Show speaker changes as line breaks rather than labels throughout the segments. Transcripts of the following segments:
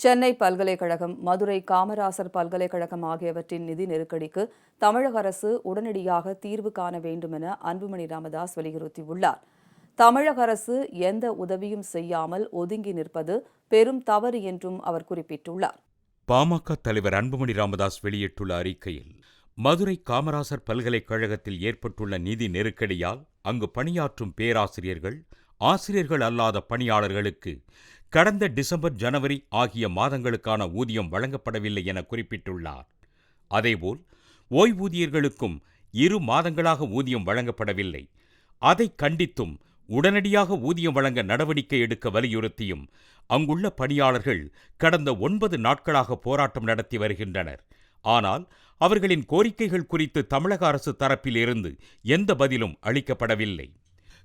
சென்னை பல்கலைக்கழகம் மதுரை காமராசர் பல்கலைக்கழகம் ஆகியவற்றின் நிதி நெருக்கடிக்கு தமிழக அரசு உடனடியாக தீர்வு காண வேண்டும் என அன்புமணி ராமதாஸ் வலியுறுத்தியுள்ளார். தமிழக அரசு எந்த உதவியும் செய்யாமல் ஒதுங்கி நிற்பது பெரும் தவறு என்றும் அவர் குறிப்பிட்டுள்ளார்.
பாமக தலைவர் அன்புமணி ராமதாஸ் வெளியிட்டுள்ள அறிக்கையில் மதுரை காமராசர் பல்கலைக்கழகத்தில் ஏற்பட்டுள்ள நிதி நெருக்கடியால் அங்கு பணியாற்றும் பேராசிரியர்கள் ஆசிரியர்கள் அல்லாத பணியாளர்களுக்கு கடந்த டிசம்பர் ஜனவரி ஆகிய மாதங்களுக்கான ஊதியம் வழங்கப்படவில்லை என குறிப்பிட்டுள்ளார். அதேபோல் ஓய்வூதியர்களுக்கும் இரு மாதங்களாக ஊதியம் வழங்கப்படவில்லை. அதை கண்டித்தும் உடனடியாக ஊதியம் வழங்க நடவடிக்கை எடுக்க வலியுறுத்தியும் அங்குள்ள பணியாளர்கள் கடந்த ஒன்பது நாட்களாக போராட்டம் நடத்தி வருகின்றனர். ஆனால் அவர்களின் கோரிக்கைகள் குறித்து தமிழக அரசு தரப்பில் இருந்து எந்த பதிலும் அளிக்கப்படவில்லை.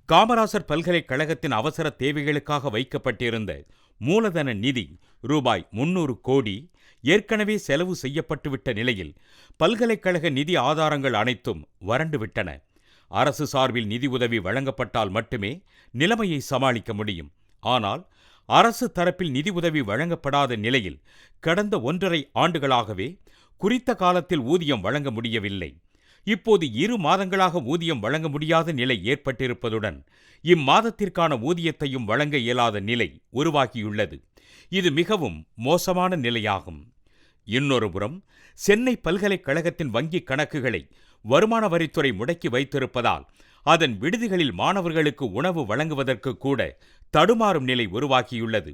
காமராசர் பல்கலைக்கழகத்தின் அவசர தேவைகளுக்காக வைக்கப்பட்டிருந்த மூலதன நிதி ரூபாய் முன்னூறு கோடி ஏற்கனவே செலவு செய்யப்பட்டுவிட்ட நிலையில் பல்கலைக்கழக நிதி ஆதாரங்கள் அனைத்தும் வறண்டுவிட்டன. அரசு சார்பில் நிதி உதவி வழங்கப்பட்டால் மட்டுமே நிலைமையை சமாளிக்க முடியும். ஆனால் அரசு தரப்பில் நிதி உதவி வழங்கப்படாத நிலையில் கடந்த ஒன்றரை ஆண்டுகளாகவே குறித்த காலத்தில் ஊதியம் வழங்க முடியவில்லை. இப்போது இரு மாதங்களாக ஊதியம் வழங்க முடியாத நிலை ஏற்பட்டிருப்பதுடன் இம்மாதத்திற்கான ஊதியத்தையும் வழங்க இயலாத நிலை உருவாகியுள்ளது. இது மிகவும் மோசமான நிலையாகும். இன்னொருபுறம் சென்னை பல்கலைக்கழகத்தின் வங்கிக் கணக்குகளை வருமான வரித்துறை முடக்கி வைத்திருப்பதால் அதன் விடுதிகளில் மாணவர்களுக்கு உணவு வழங்குவதற்கு கூட தடுமாறும் நிலை உருவாகியுள்ளது.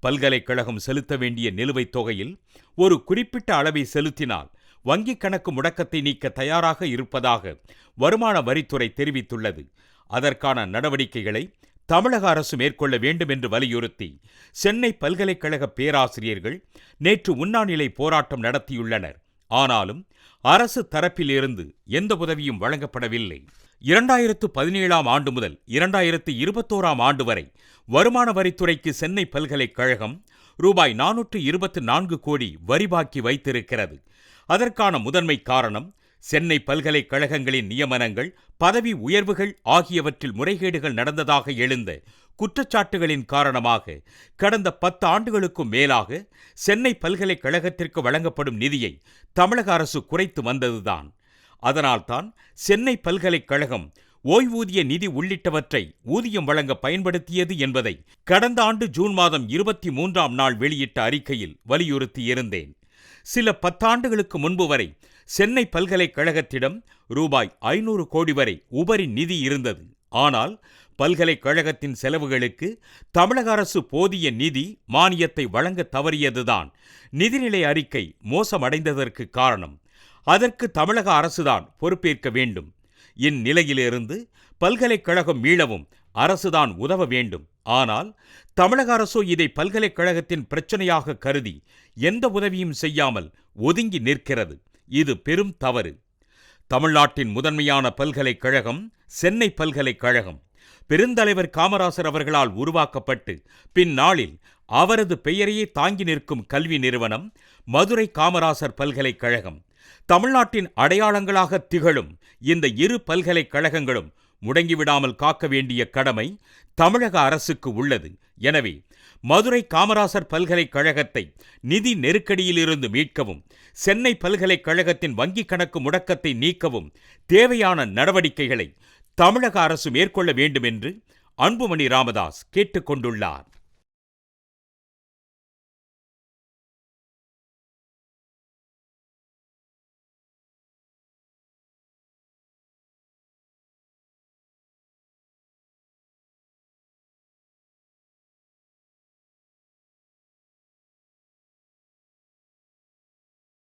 பல்கலைக்கழகம் செலுத்த வேண்டிய நிலுவைத் தொகையில் ஒரு குறிப்பிட்ட அளவை செலுத்தினால் வங்கிக் கணக்கு முடக்கத்தை நீக்க தயாராக இருப்பதாக வருமான வரித்துறை தெரிவித்துள்ளது. அதற்கான நடவடிக்கைகளை தமிழக அரசு மேற்கொள்ள வேண்டும் என்று வலியுறுத்தி சென்னை பல்கலைக்கழக பேராசிரியர்கள் நேற்று உண்ணாநிலை போராட்டம் நடத்தியுள்ளனர். ஆனாலும் அரசு தரப்பிலிருந்து எந்த உதவியும் வழங்கப்படவில்லை. இரண்டாயிரத்து பதினேழாம் ஆண்டு முதல் இரண்டாயிரத்து இருபத்தோராம் ஆண்டு வரை வருமான வரித்துறைக்கு சென்னை பல்கலைக்கழகம் ரூபாய் நானூற்று இருபத்து நான்கு கோடி வரிபாக்கி வைத்திருக்கிறது. அதற்கான முதன்மை காரணம் சென்னை பல்கலைக்கழகங்களின் நியமனங்கள் பதவி உயர்வுகள் ஆகியவற்றில் முறைகேடுகள் நடந்ததாக எழுந்த குற்றச்சாட்டுகளின் காரணமாக கடந்த பத்து ஆண்டுகளுக்கும் மேலாக சென்னை பல்கலைக்கழகத்திற்கு வழங்கப்படும் நிதியை தமிழக அரசு குறைத்து வந்ததுதான். அதனால்தான் சென்னை பல்கலைக்கழகம் ஓய்வூதிய நிதி உள்ளிட்டவற்றை ஊதியம் வழங்க பயன்படுத்தியது என்பதை கடந்த ஆண்டு ஜூன் மாதம் இருபத்தி மூன்றாம் நாள் வெளியிட்ட அறிக்கையில் வலியுறுத்தியிருந்தேன். சில பத்தாண்டுகளுக்கு முன்பு வரை சென்னை பல்கலைக்கழகத்திடம் ரூபாய் ஐநூறு கோடி வரை உபரி நிதி இருந்தது. ஆனால் பல்கலைக்கழகத்தின் செலவுகளுக்கு தமிழக அரசு போதிய நிதி மானியத்தை வழங்க தவறியதுதான் நிதிநிலை அறிக்கை மோசமடைந்ததற்கு காரணம். அதற்கு தமிழக அரசுதான் பொறுப்பேற்க வேண்டும். இந்நிலையிலிருந்து பல்கலைக்கழகம் மீளவும் அரசுதான் உதவ வேண்டும். ஆனால் தமிழக அரசோ இதை பல்கலைக்கழகத்தின் பிரச்சனையாக கருதி எந்த உதவியும் செய்யாமல் ஒதுங்கி நிற்கிறது. இது பெரும் தவறு. தமிழ்நாட்டின் முதன்மையான பல்கலைக்கழகம் சென்னை பல்கலைக்கழகம். பெருந்தலைவர் காமராசர் அவர்களால் உருவாக்கப்பட்டு பின்னாளில் அவரது பெயரையே தாங்கி நிற்கும் கல்வி நிறுவனம் மதுரை காமராசர் பல்கலைக்கழகம். தமிழ்நாட்டின் அடையாளங்களாக திகழும் இந்த இரு பல்கலைக்கழகங்களும் முடங்கிவிடாமல் காக்க வேண்டிய கடமை தமிழக அரசுக்கு உள்ளது. எனவே மதுரை காமராசர் பல்கலைக்கழகத்தை நிதி நெருக்கடியிலிருந்து மீட்கவும் சென்னை பல்கலைக்கழகத்தின் வங்கிக் கணக்கு முடக்கத்தை நீக்கவும் தேவையான நடவடிக்கைகளை தமிழக அரசு மேற்கொள்ள வேண்டும் என்று அன்புமணி ராமதாஸ் கேட்டுக்கொண்டுள்ளார்.